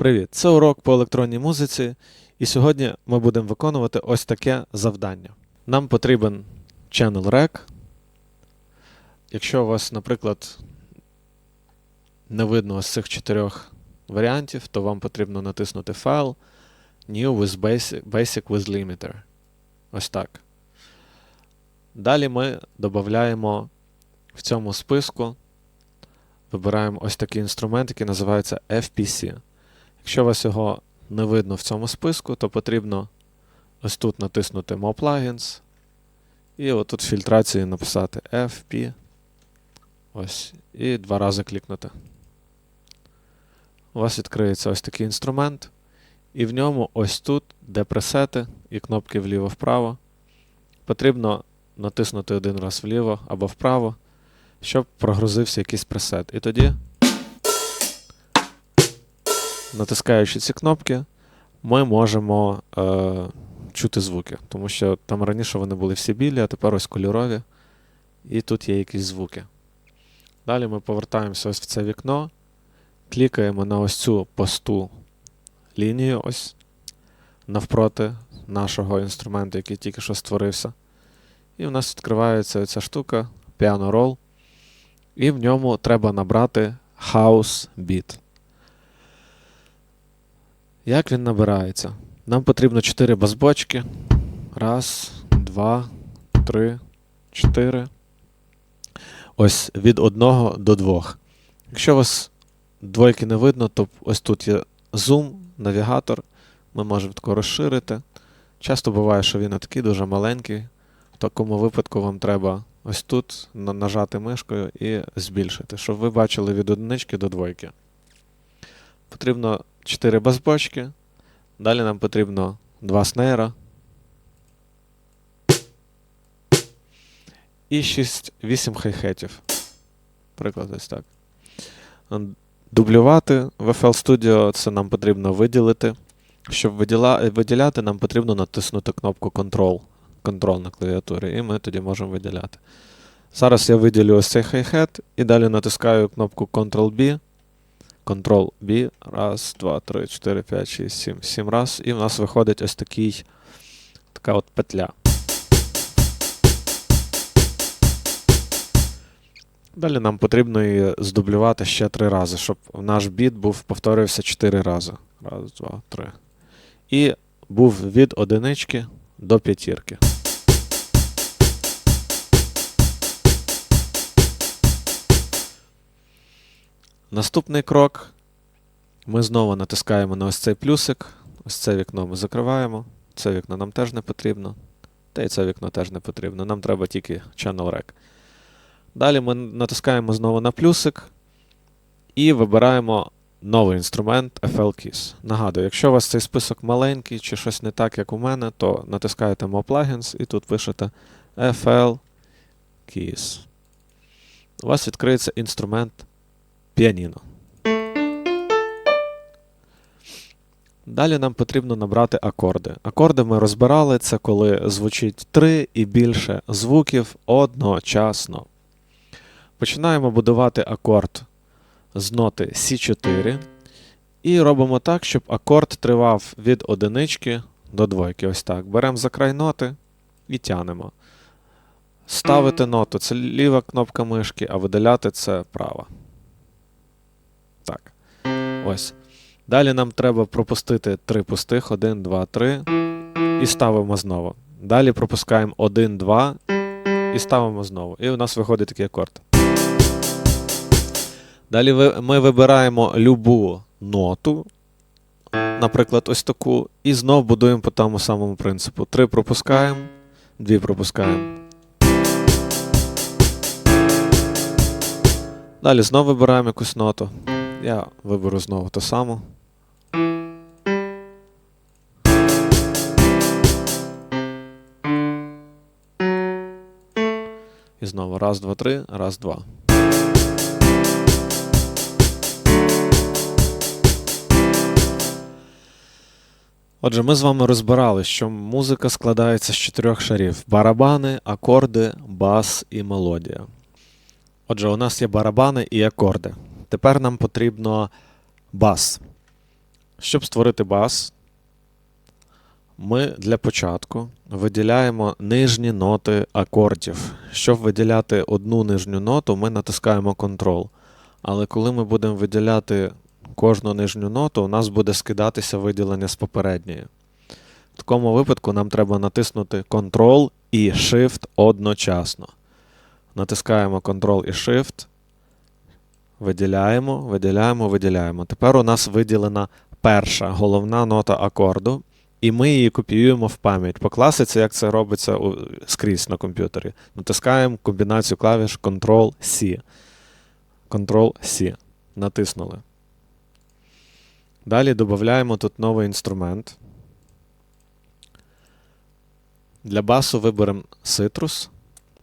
Привіт! Це урок по електронній музиці, і сьогодні ми будемо виконувати ось таке завдання. Нам потрібен channel rec. Якщо у вас, наприклад, не видно ось цих чотирьох варіантів, то вам потрібно натиснути файл New with basic with Limiter. Ось так. Далі ми додаємо в цьому списку, вибираємо ось такий інструмент, який називається FPC. Якщо вас його не видно в цьому списку, то потрібно ось тут натиснути More Plugins. І отут в фільтрації написати FP. Ось. І два рази клікнути. У вас відкриється ось такий інструмент. І в ньому ось тут, де пресети і кнопки вліво-вправо, потрібно натиснути один раз вліво або вправо, щоб прогрузився якийсь пресет. І тоді натискаючи ці кнопки, ми можемо е, чути звуки. Тому що там раніше вони були всі білі, а тепер ось кольорові. І тут є якісь звуки. Далі ми повертаємося ось в це вікно, клікаємо на ось цю посту лінію, ось навпроти нашого інструменту, який тільки що створився. І в нас відкривається ця штука, Piano Roll. І в ньому треба набрати House Beat. Як він набирається? Нам потрібно 4 базбочки. Раз, два, три, чотири. Ось від одного до двох. Якщо у вас двойки не видно, то ось тут є зум, навігатор. Ми можемо тако розширити. Часто буває, що він такий дуже маленький. В такому випадку вам треба ось тут нажати мишкою і збільшити, щоб ви бачили від одинички до двойки. Потрібно 4 басбочки. Далі нам потрібно 2 снейра. І 6, 8 хай-хетів. Приклад ось так. Дублювати в FL Studio це нам потрібно виділити. Щоб виділяти, нам потрібно натиснути кнопку Control, Control на клавіатурі, і ми тоді можемо виділяти. Зараз я виділю ось цей хай-хет і далі натискаю кнопку Ctrl-B. Ctrl-B. Раз, два, три, чотири, п'ять, шість, сім. Сім раз. І в нас виходить ось такий, така от петля. Далі нам потрібно її здублювати ще три рази, щоб наш біт був повторився чотири рази. Раз, два, три. І був від одинички до п'ятірки. Наступний крок. Ми знову натискаємо на ось цей плюсик. Ось це вікно ми закриваємо. Це вікно нам теж не потрібно. Та й це вікно теж не потрібно. Нам треба тільки Channel Rec. Далі ми натискаємо знову на плюсик і вибираємо новий інструмент FL Keys. Нагадую, якщо у вас цей список маленький чи щось не так, як у мене, то натискаєте More Plugins і тут пишете FL Keys. У вас відкриється інструмент піаніно. Далі нам потрібно набрати акорди. Акорди ми розбирали, це коли звучить три і більше звуків одночасно. Починаємо будувати акорд з ноти С4 і робимо так, щоб акорд тривав від одинички до двойки. Ось так. Беремо за край ноти і тянемо. Ставити ноту це ліва кнопка мишки, а видаляти це права. Ось. Далі нам треба пропустити три пустих, 1, 2, 3. І ставимо знову. Далі пропускаємо 1, 2 і ставимо знову. І у нас виходить такий акорд. Далі ми вибираємо любу ноту, наприклад, ось таку, і знову будуємо по тому самому принципу. Три пропускаємо, дві пропускаємо. Далі знову вибираємо якусь ноту. Я виберу знову ту саму. І знову раз, два, три, раз, два. Отже, ми з вами розбирали, що музика складається з чотирьох шарів: барабани, акорди, бас і мелодія. Отже, у нас є барабани і акорди. Тепер нам потрібно бас. Щоб створити бас, ми для початку виділяємо нижні ноти акордів. Щоб виділяти одну нижню ноту, ми натискаємо Ctrl. Але коли ми будемо виділяти кожну нижню ноту, у нас буде скидатися виділення з попередньої. В такому випадку нам треба натиснути Ctrl і Shift одночасно. Натискаємо Ctrl і Shift. Виділяємо, виділяємо, виділяємо. Тепер у нас виділена перша головна нота акорду, і ми її копіюємо в пам'ять. По класиці, як це робиться скрізь на комп'ютері. Натискаємо комбінацію клавіш Ctrl-C. Ctrl-C. Натиснули. Далі додаємо тут новий інструмент. Для басу виберемо Citrus.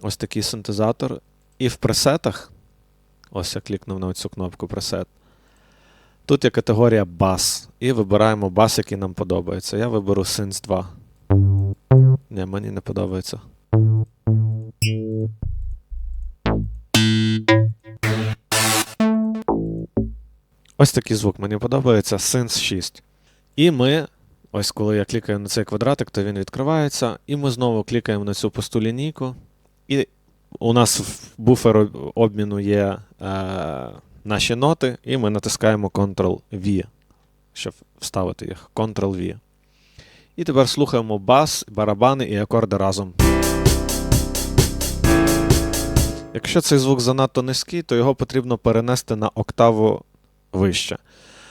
Ось такий синтезатор. І в пресетах, ось я клікнув на цю кнопку пресет. Тут є категорія бас. І вибираємо бас, який нам подобається. Я виберу Synth 2. Ні, мені не подобається. Ось такий звук мені подобається Synth 6. І ми, ось коли я клікаю на цей квадратик, то він відкривається. І ми знову клікаємо на цю пусту лінійку. І у нас в буфер обміну є е, наші ноти, і ми натискаємо Ctrl-V, щоб вставити їх. Ctrl-V. І тепер слухаємо бас, барабани і акорди разом. Якщо цей звук занадто низький, то його потрібно перенести на октаву вище.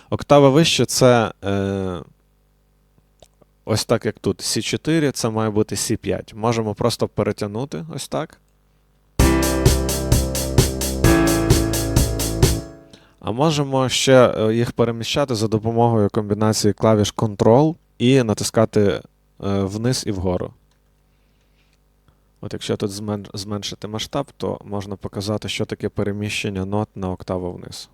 Октава вище це е, ось так, як тут. С4, це має бути С5. Можемо просто перетягнути ось так. А можемо ще е, їх переміщати за допомогою комбінації клавіш Ctrl і натискати е, вниз і вгору. От якщо тут зменшити масштаб, то можна показати, що таке переміщення нот на октаву вниз.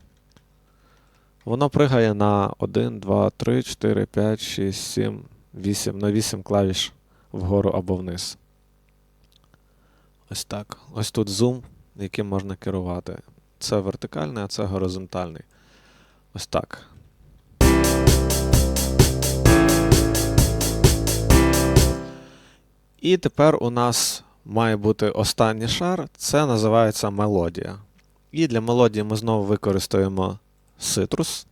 Воно пригає на 1, 2, 3, 4, 5, 6, 7, 8, на 8 клавіш вгору або вниз. Ось так. Ось тут зум, яким можна керувати. Це вертикальний, а це горизонтальний. Ось так. І тепер у нас має бути останній шар, це називається мелодія. І для мелодії ми знову використаємо Citrus.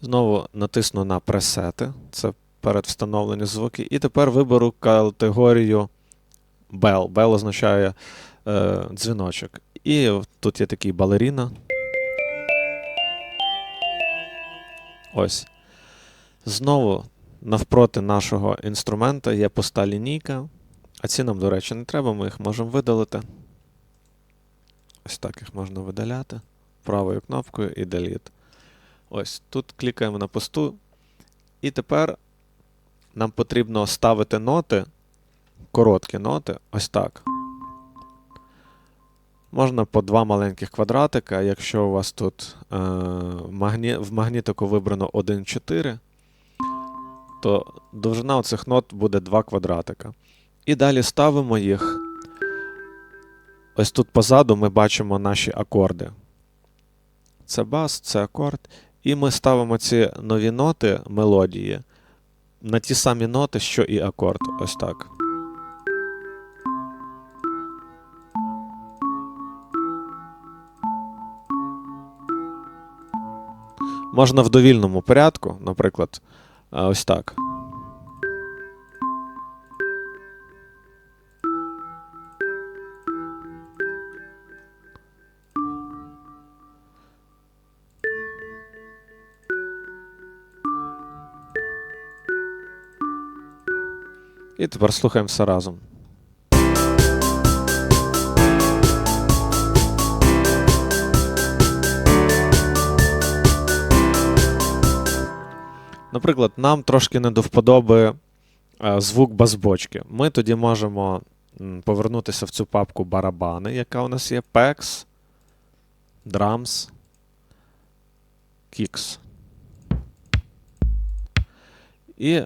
Знову натисну на пресети, це передвстановлені звуки. І тепер виберу категорію Bell. Bell означає е, дзвіночок. І тут є такий балеріна. Ось. Знову навпроти нашого інструмента є пуста лінійка. А ці нам, до речі, не треба, ми їх можемо видалити. Ось так їх можна видаляти. Правою кнопкою і Delete. Ось тут клікаємо на пусту. І тепер нам потрібно ставити ноти, короткі ноти, ось так. Можна по два маленьких квадратика. Якщо у вас тут е, магні... в магнітику вибрано 1,4, то довжина оцих нот буде 2 квадратика. І далі ставимо їх. Ось тут позаду ми бачимо наші акорди. Це бас, це акорд. І ми ставимо ці нові ноти мелодії на ті самі ноти, що і акорд. Ось так. Можна в довільному порядку, наприклад, ось так. І тепер слухаємо все разом. Наприклад, нам трошки не до вподоби е, звук базбочки. Ми тоді можемо повернутися в цю папку барабани, яка у нас є PEX, Drums, Kicks. І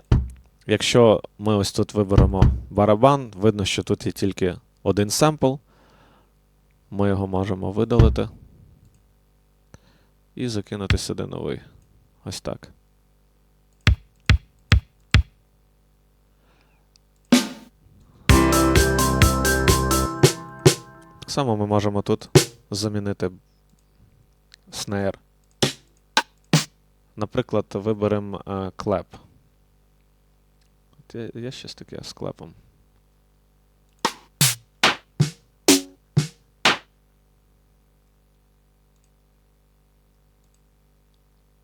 якщо ми ось тут виберемо барабан, видно, що тут є тільки один семпл. Ми його можемо видалити і закинути сюди новий. Ось так. Само ми можемо тут замінити снейр. Наприклад, виберемо е, клеп. Є, щось таке з клепом.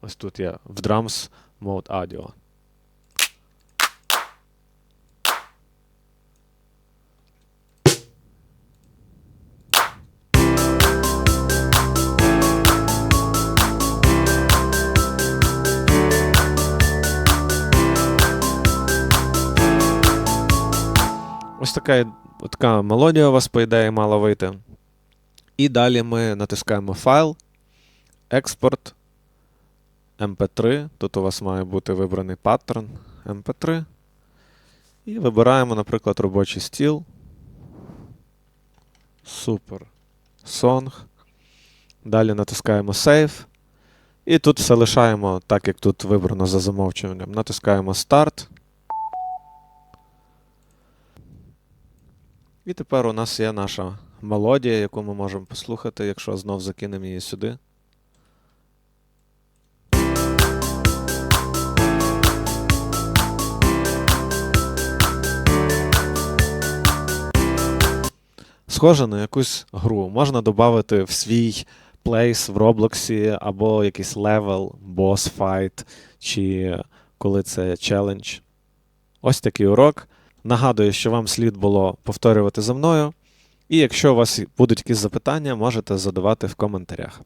Ось тут є в Drums Mode Audio. Ось така, така мелодія у вас, по ідеї, мала вийти. І далі ми натискаємо файл, експорт, MP3. Тут у вас має бути вибраний паттерн MP3. І вибираємо, наприклад, робочий стіл. Супер. Song. Далі натискаємо Save. І тут все лишаємо так, як тут вибрано за замовчуванням. Натискаємо Start. І тепер у нас є наша мелодія, яку ми можемо послухати, якщо знов закинемо її сюди. Схоже на якусь гру. Можна додати в свій плейс в Роблоксі або якийсь левел, бос файт, чи коли це челендж. Ось такий урок. Нагадую, що вам слід було повторювати за мною. І якщо у вас будуть якісь запитання, можете задавати в коментарях.